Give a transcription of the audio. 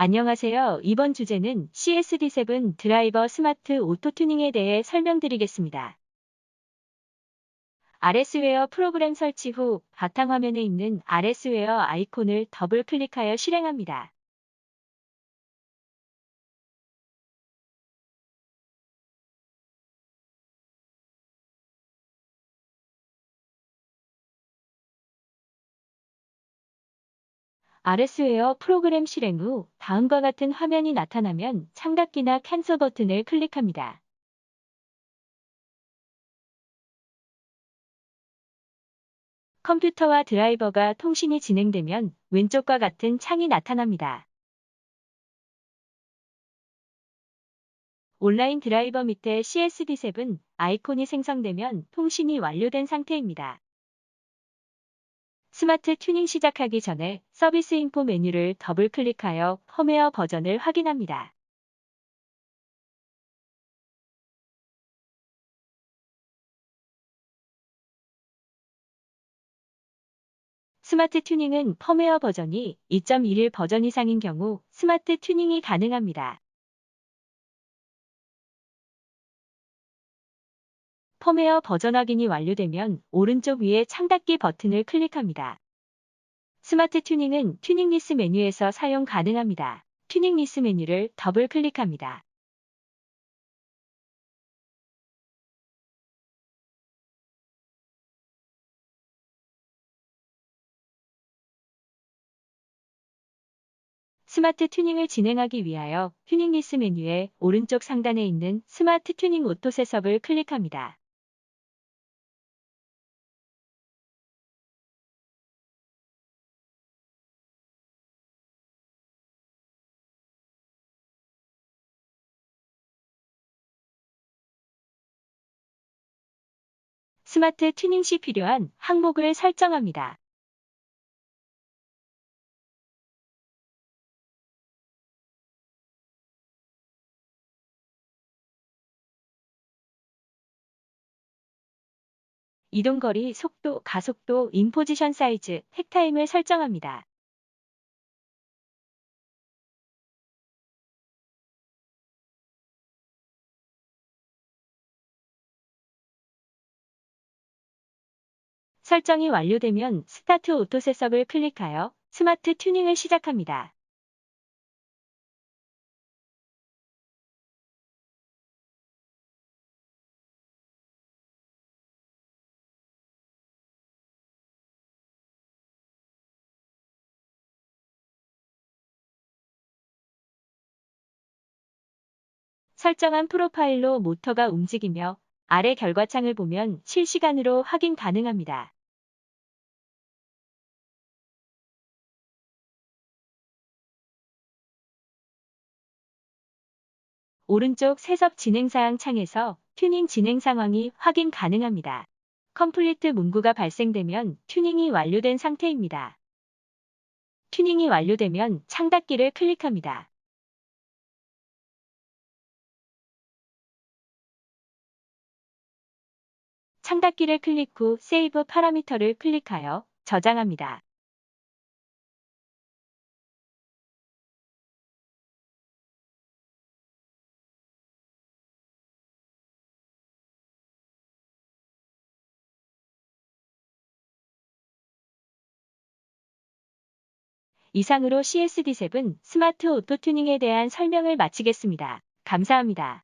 안녕하세요. 이번 주제는 CSD7 드라이버 스마트 오토 튜닝에 대해 설명드리겠습니다. RS웨어 프로그램 설치 후 바탕화면에 있는 RS웨어 아이콘을 더블 클릭하여 실행합니다. RS웨어 프로그램 실행 후 다음과 같은 화면이 나타나면 창닫기나 캔슬 버튼을 클릭합니다. 컴퓨터와 드라이버가 통신이 진행되면 왼쪽과 같은 창이 나타납니다. 온라인 드라이버 밑에 CSD7 아이콘이 생성되면 통신이 완료된 상태입니다. 스마트 튜닝 시작하기 전에 서비스 인포 메뉴를 더블 클릭하여 펌웨어 버전을 확인합니다. 스마트 튜닝은 펌웨어 버전이 2.11 버전 이상인 경우 스마트 튜닝이 가능합니다. 펌웨어 버전 확인이 완료되면 오른쪽 위에 창닫기 버튼을 클릭합니다. 스마트 튜닝은 튜닝 리스 메뉴에서 사용 가능합니다. 튜닝 리스 메뉴를 더블 클릭합니다. 스마트 튜닝을 진행하기 위하여 튜닝 리스 메뉴의 오른쪽 상단에 있는 스마트 튜닝 오토 셋업을 클릭합니다. 스마트 튜닝 시 필요한 항목을 설정합니다. 이동거리, 속도, 가속도, 인포지션 사이즈, 택타임을 설정합니다. 설정이 완료되면 스타트 오토 셋업을 클릭하여 스마트 튜닝을 시작합니다. 설정한 프로파일로 모터가 움직이며 아래 결과창을 보면 실시간으로 확인 가능합니다. 오른쪽 세섭 진행사항 창에서 튜닝 진행 상황이 확인 가능합니다. 컴플리트 문구가 발생되면 튜닝이 완료된 상태입니다. 튜닝이 완료되면 창 닫기를 클릭합니다. 창 닫기를 클릭 후 세이브 파라미터를 클릭하여 저장합니다. 이상으로 CSD7 스마트 오토 튜닝에 대한 설명을 마치겠습니다. 감사합니다.